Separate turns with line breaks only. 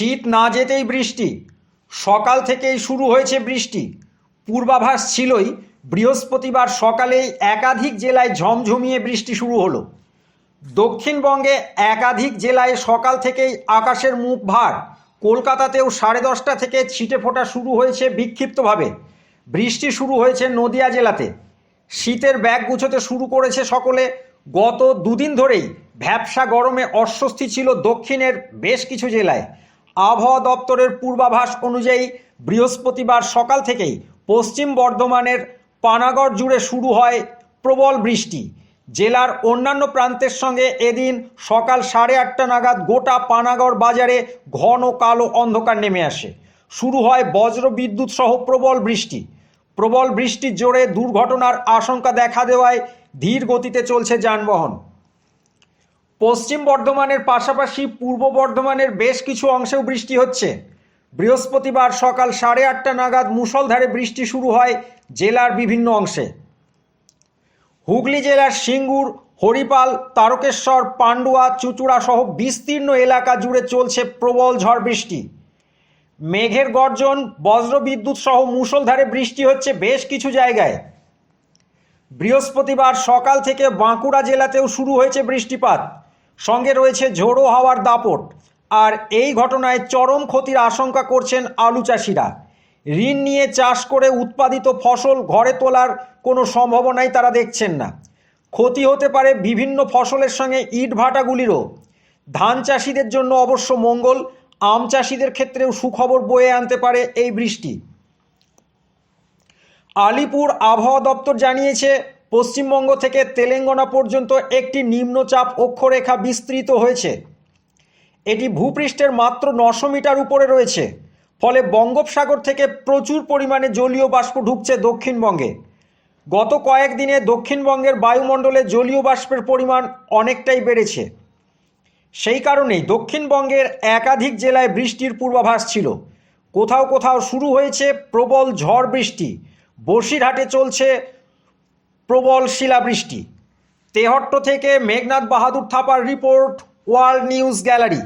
শীত না যেতেই বৃষ্টি, সকাল থেকেই শুরু হয়েছে বৃষ্টি। পূর্বাভাস ছিলই বৃহস্পতিবার সকালেই একাধিক জেলায় ঝমঝমিয়ে বৃষ্টি শুরু হলো। দক্ষিণবঙ্গে একাধিক জেলায় সকাল থেকেই আকাশের মুখ ভার, কলকাতাতেও সাড়ে দশটা থেকে ছিটে ফোটা শুরু হয়েছে বিক্ষিপ্তভাবে। বৃষ্টি শুরু হয়েছে নদিয়া জেলাতে। শীতের ব্যাগ গুছোতে শুরু করেছে সকলে। গত দুদিন ধরেই ভ্যাবসা গরমে অস্বস্তি ছিল দক্ষিণের বেশ কিছু জেলায়। আবহাওয়া দপ্তরের পূর্বাভাস অনুযায়ী বৃহস্পতিবার সকাল থেকেই পশ্চিম বর্ধমানের পানাগড় জুড়ে শুরু হয় প্রবল বৃষ্টি। জেলার অন্যান্য প্রান্তের সঙ্গে এদিন সকাল সাড়ে আটটা নাগাদ গোটা পানাগড় বাজারে ঘন কালো অন্ধকার নেমে আসে। শুরু হয় বজ্র বিদ্যুৎ সহ প্রবল বৃষ্টি। প্রবল বৃষ্টির জোরে দুর্ঘটনার আশঙ্কা দেখা দেওয়ায় ধীর গতিতে চলছে যানবাহন। পশ্চিম বর্ধমানের পাশাপাশি পূর্ব বর্ধমানের বেশ কিছু অংশেও বৃষ্টি হচ্ছে। বৃহস্পতিবার সকাল সাড়ে আটটা নাগাদ মুষলধারে বৃষ্টি শুরু হয় জেলার বিভিন্ন অংশে। হুগলি জেলার সিঙ্গুর, হরিপাল, তারকেশ্বর, পান্ডুয়া, চুচুড়া সহ বিস্তীর্ণ এলাকা জুড়ে চলছে প্রবল ঝড় বৃষ্টি। মেঘের গর্জন বজ্রবিদ্যুৎ সহ মুষলধারে বৃষ্টি হচ্ছে বেশ কিছু জায়গায়। বৃহস্পতিবার সকাল থেকে বাঁকুড়া জেলাতেও শুরু হয়েছে বৃষ্টিপাত। সঙ্গে রয়েছে ঝোড়ো হাওয়ার দাপট। আর এই ঘটনায় চরম ক্ষতির আশঙ্কা করছেন আলু চাষিরা। ঋণ নিয়ে চাষ করে উৎপাদিত ফসল ঘরে তোলার কোনো সম্ভাবনাই তারা দেখছেন না। ক্ষতি হতে পারে বিভিন্ন ফসলের সঙ্গে ইট ভাটাগুলিরও। ধান চাষিদের জন্য অবশ্য মঙ্গল, আম চাষিদের ক্ষেত্রেও সুখবর বয়ে আনতে পারে এই বৃষ্টি। আলিপুর আবহাওয়া দপ্তর জানিয়েছে পশ্চিমবঙ্গ থেকে তেলেঙ্গানা পর্যন্ত একটি নিম্নচাপ অক্ষরেখা বিস্তৃত হয়েছে। এটি ভূপৃষ্ঠের মাত্র নশো মিটার উপরে রয়েছে। ফলে বঙ্গোপসাগর থেকে প্রচুর পরিমাণে জলীয় বাষ্প ঢুকছে দক্ষিণবঙ্গে। গত কয়েকদিনে দক্ষিণবঙ্গের বায়ুমণ্ডলে জলীয় বাষ্পের পরিমাণ অনেকটাই বেড়েছে। সেই কারণেই দক্ষিণবঙ্গের একাধিক জেলায় বৃষ্টির পূর্বাভাস ছিল। কোথাও কোথাও শুরু হয়েছে প্রবল ঝড় বৃষ্টি। বসিরহাটে চলছে প্রবল শিলাবৃষ্টি। তেহট্ট থেকে Meghnath Bahadur Thapar report world news gallery.